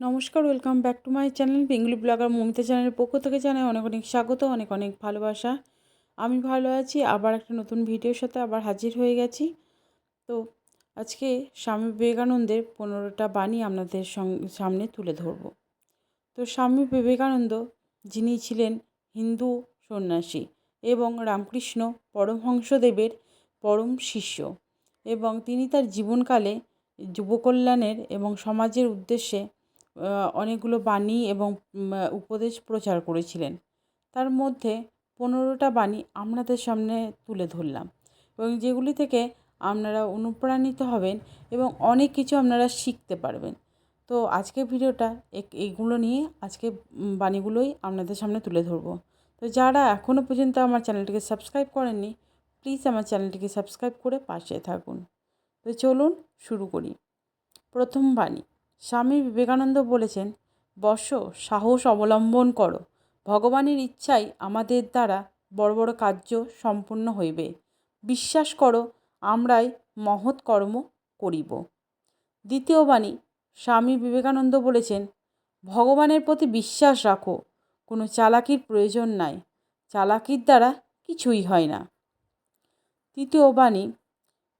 নমস্কার welcome back to my channel Bengali blogger Mamita চ্যানেলের পক্ষ থেকে জানাই অনেক অনেক স্বাগত, অনেক অনেক ভালোবাসা। আমি ভালো আছি, আবার একটা নতুন ভিডিওর সাথে আবার হাজির হয়ে গেছি। তো আজকে স্বামী বিবেকানন্দের পনেরোটা বাণী আপনাদের সামনে তুলে ধরব। তো স্বামী বিবেকানন্দ, যিনি ছিলেন হিন্দু সন্ন্যাসী এবং রামকৃষ্ণ পরমহংসদেবের পরম শিষ্য এবং তিনি তার জীবনকালে যুবকল্যাণের এবং সমাজের উদ্দেশ্যে অনেকগুলো বাণী এবং উপদেশ প্রচার করেছিলেন। তার মধ্যে পনেরোটা বাণী আপনাদের সামনে তুলে ধরলাম এবং যেগুলি থেকে আপনারা অনুপ্রাণিত হবেন এবং অনেক কিছু আপনারা শিখতে পারবেন। তো আজকের ভিডিওটা এইগুলো নিয়ে আজকে বাণীগুলোই আপনাদের সামনে তুলে ধরবো। তো যারা এখনও পর্যন্ত আমার চ্যানেলটিকে সাবস্ক্রাইব করেননি, প্লিজ আমার চ্যানেলটিকে সাবস্ক্রাইব করে পাশে থাকুন। তো চলুন শুরু করি। প্রথম বাণী স্বামী বিবেকানন্দ বলেছেন, বর্ষ, সাহস অবলম্বন করো। ভগবানের ইচ্ছাই আমাদের দ্বারা বড় বড় কার্য সম্পূর্ণ হইবে। বিশ্বাস করো, আমরাই মহৎ কর্ম করিব। দ্বিতীয় বাণী, স্বামী বিবেকানন্দ বলেছেন, ভগবানের প্রতি বিশ্বাস রাখো। কোনো চালাকির প্রয়োজন নাই। চালাকির দ্বারা কিছুই হয় না। তৃতীয় বাণী,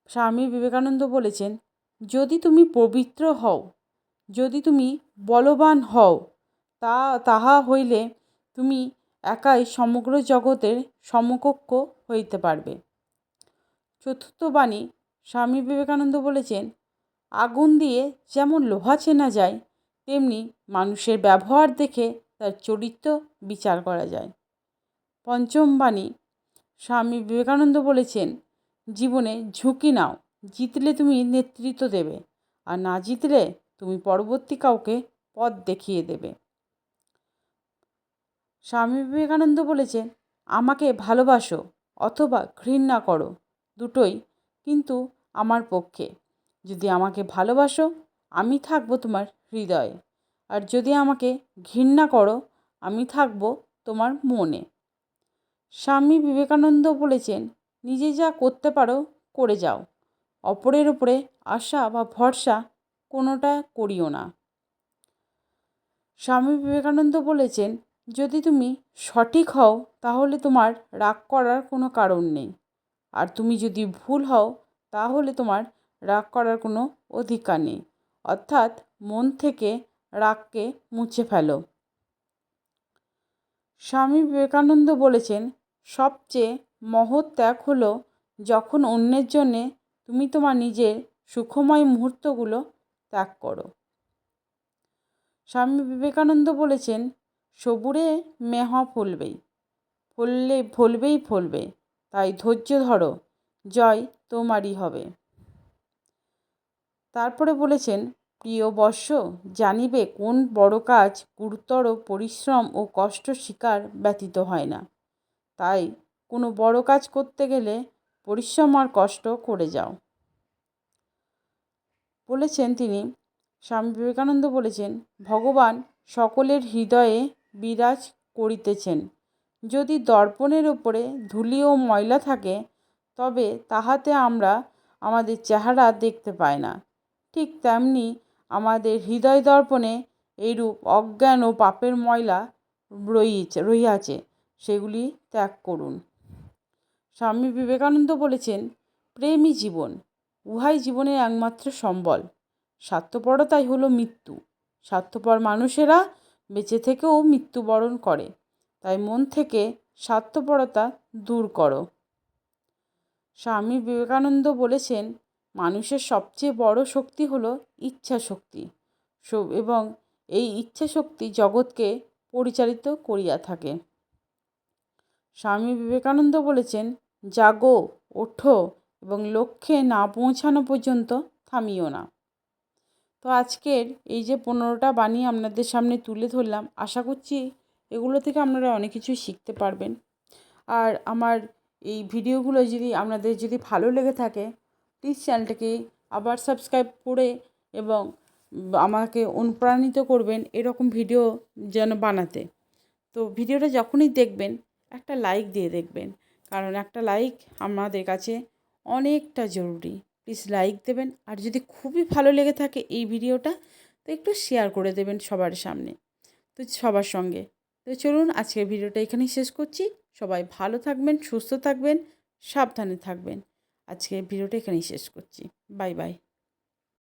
স্বামী বিবেকানন্দ বলেছেন, যদি তুমি পবিত্র হও যদি তুমি বলবান হও, তা, তাহা হইলে তুমি একাই সমগ্র জগতের সমকক্ষ হইতে পারবে। চতুর্থ বাণী, স্বামী বিবেকানন্দ বলেছেন, আগুন দিয়ে যেমন লোহা চেনা যায়, তেমনি মানুষের ব্যবহার দেখে তার চরিত্র বিচার করা যায়। পঞ্চম বাণী, স্বামী বিবেকানন্দ বলেছেন, জীবনে ঝুঁকি নাও, জিতলে তুমি নেতৃত্ব দেবে, আর না জিতলে তুমি পরবর্তী কাউকে পথ দেখিয়ে দেবে। স্বামী বিবেকানন্দ বলেছেন, আমাকে ভালোবাসো অথবা ঘৃণা করো, দুটোই কিন্তু আমার পক্ষে। যদি আমাকে ভালোবাসো, আমি থাকব তোমার হৃদয়ে। আর যদি আমাকে ঘৃণা করো, আমি থাকব তোমার মনে। স্বামী বিবেকানন্দ বলেছেন, নিজে যা করতে পারো, করে যাও। অপরের ওপরে আশা বা ভরসা কোনোটা করিও না। স্বামী বিবেকানন্দ বলেছেন, যদি তুমি সঠিক হও, তাহলে তোমার রাগ করার কোনো কারণ নেই। আর তুমি যদি ভুল হও, তাহলে তোমার রাগ করার কোনো অধিকার নেই। অর্থাৎ মন থেকে রাগকে মুছে ফেলো। স্বামী বিবেকানন্দ বলেছেন, সবচেয়ে মহৎ ত্যাগ হলো যখন অন্যের জন্যে তুমি তোমার নিজের সুখময় মুহূর্তগুলো ত্যাগ করো। স্বামী বিবেকানন্দ বলেছেন, সবুরে মেহ ফলবেই, ফললে, ফলবেই ফলবে, তাই ধৈর্য ধরো, জয় তোমারই হবে। তারপরে বলেছেন, প্রিয় বর্ষ, জানিবে কোন বড় কাজ গুরুতর পরিশ্রম ও কষ্ট শিকার ব্যতীত হয় না। তাই কোনো বড় কাজ করতে গেলে পরিশ্রম আর কষ্ট করে যাও। বলেছেন তিনি। স্বামী বিবেকানন্দ বলেছেন, ভগবান সকলের হৃদয়ে বিরাজ করিতেছেন। যদি দর্পণের ওপরে ধুলি ও ময়লা থাকে, তবে তাহাতে আমরা আমাদের চেহারা দেখতে পাই না। ঠিক তেমনি আমাদের হৃদয় দর্পণে এইরূপ অজ্ঞান ও পাপের ময়লা রয়েছে রহিয়াছে, সেগুলি ত্যাগ করুন। স্বামী বিবেকানন্দ বলেছেন প্রেমই জীবন উহাই জীবনের একমাত্র সম্বল। স্বার্থপরতাই হলো মৃত্যু। স্বার্থপর মানুষেরা বেঁচে থেকেও মৃত্যুবরণ করে। তাই মন থেকে স্বার্থপরতা দূর করো। স্বামী বিবেকানন্দ বলেছেন, মানুষের সবচেয়ে বড় শক্তি হলো ইচ্ছা শক্তি এবং এই ইচ্ছা শক্তি জগৎকে পরিচালিত করিয়া থাকে। স্বামী বিবেকানন্দ বলেছেন, জাগো, ওঠো এবং লক্ষ্যে না পৌঁছানো পর্যন্ত থামিও না। তো আজকের এই যে পনেরোটা বাণী আপনাদের সামনে তুলে ধরলাম, আশা করছি এগুলো থেকে আপনারা অনেক কিছু শিখতে পারবেন। আর আমার এই ভিডিওগুলো যদি আপনাদের যদি ভালো লেগে থাকে প্লিজ চ্যানেলটাকে আবার সাবস্ক্রাইব করে এবং আমাকে অনুপ্রাণিত করবেন এরকম ভিডিও যেন বানাতে। তো ভিডিওটা যখনই দেখবেন, একটা লাইক দিয়ে দেখবেন। কারণ একটা লাইক আমাদের কাছে অনেকটা জরুরি। প্লিজ লাইক দেবেন। আর যদি খুবই ভালো লেগে থাকে এই ভিডিওটা, তো একটু শেয়ার করে দেবেন সবার সামনে, তো সবার সঙ্গে। তো চলুন আজকের ভিডিওটা এখানেই শেষ করছি। সবাই ভালো থাকবেন, সুস্থ থাকবেন, সাবধানে থাকবেন। আজকের ভিডিওটা এখানেই শেষ করছি। Bye bye